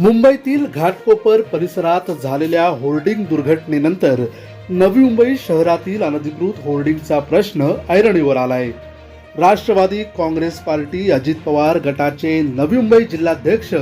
मुंबईतील घाटकोपर परिसरात झालेल्या होर्डिंग दुर्घटनेनंतर नवी मुंबई शहरातील अनधिकृत होर्डिंगचा प्रश्न ऐरणीवर आलाय. राष्ट्रवादी काँग्रेस पार्टी अजित पवार गटाचे नवी मुंबई जिल्हाध्यक्ष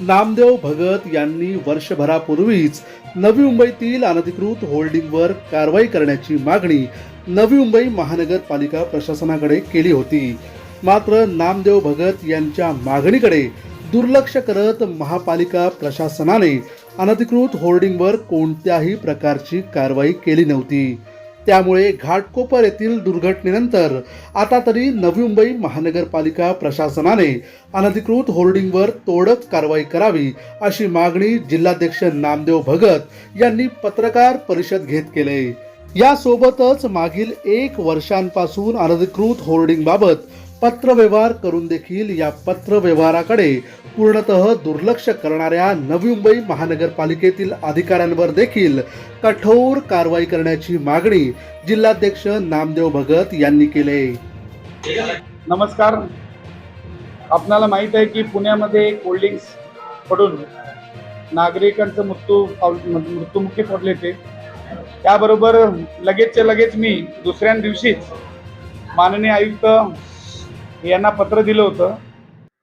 नामदेव भगत यांनी वर्षभरापूर्वीच नवी मुंबईतील अनधिकृत होर्डिंगवर कारवाई करण्याची मागणी नवी मुंबई महानगरपालिका प्रशासनाकडे केली होती. मात्र नामदेव भगत यांच्या मागणीकडे दुर्लक्ष करत महापालिका प्रशासनाने अनधिकृत होर्डिंगवर कोणत्याही प्रकारची कारवाई केली नव्हती. त्यामुळे घाटकोपर येथील दुर्घटनेनंतर आता तरी नवी मुंबई महानगरपालिका प्रशासनाने अनधिकृत होर्डिंगवर तोडक कारवाई करावी अशी मागणी जिल्हाध्यक्ष नामदेव भगत यांनी पत्रकार परिषद घेत केले. यासोबतच मागील एक वर्षांपासून अनधिकृत होर्डिंग बाबत पत्रव्यवहार करून देखील या पत्रव्यवहाराकडे पूर्णतः दुर्लक्ष करणाऱ्या नवी मुंबई महानगरपालिकेतील अधिकाऱ्यांवर देखील कठोर कारवाई करण्याची मागणी जिल्हाध्यक्ष नामदेव भगत यांनी केले नमस्कार. आपणाला माहीत आहे की पुण्यामध्ये कोल्ड ड्रिंक्स पडून नागरिकांचं मृत्यू मृत्युमुखी पडले ते. त्याबरोबर लगेचच्या लगेच मी दुसऱ्या दिवशीच माननीय आयुक्त यांना पत्र दिलं होतं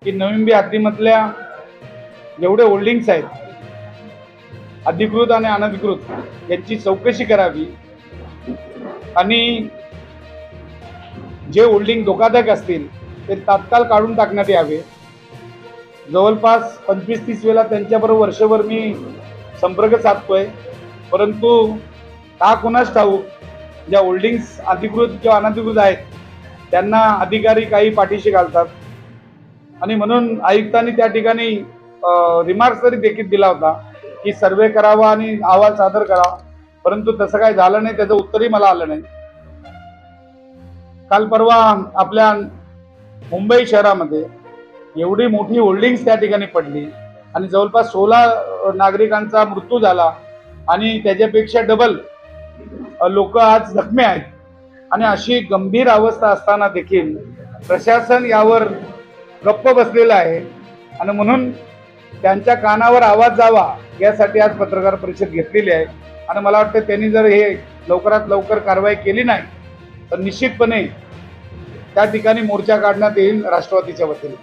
की नवीन हद्दीमधल्या जेवढे होल्डिंग्स आहेत अधिकृत आणि अनधिकृत यांची चौकशी करावी. आणि जे होल्डिंग धोकादायक असतील ते तात्काळ काढून टाकण्यात यावे. जवळपास पंचवीस तीस वेळा त्यांच्याबरोबर वर्षभर मी संपर्क साधतोय. परंतु का कुणाच ठाऊक ज्या होल्डिंग्स अधिकृत किंवा अनधिकृत आहेत त्यांना अधिकारी काही पाठीशी घालतात. आणि म्हणून आयुक्तांनी त्या ठिकाणी रिमार्क्स तरी देखील दिला होता की सर्वे करावा आणि अहवाल सादर करावा. परंतु तसं काही झालं नाही त्याचं उत्तरही मला आलं नाही. काल परवा आपल्या मुंबई शहरामध्ये एवढी मोठी होल्डिंग्स त्या ठिकाणी पडली आणि जवळपास सोळा नागरिकांचा मृत्यू झाला आणि त्याच्यापेक्षा डबल लोक आज जखमी आहेत. आणि अशी गंभीर अवस्था असताना देखील प्रशासन यावर गप्प बसलेलं आहे. आणि म्हणून त्यांच्या कानावर आवाज जावा यासाठी आज पत्रकार परिषद घेतलेली आहे. आणि मला वाटतं त्यांनी जर हे लवकरात लवकर कारवाई केली नाही तर निश्चितपणे त्या ठिकाणी मोर्चा काढण्यात येईल राष्ट्रवादीच्या वतीने.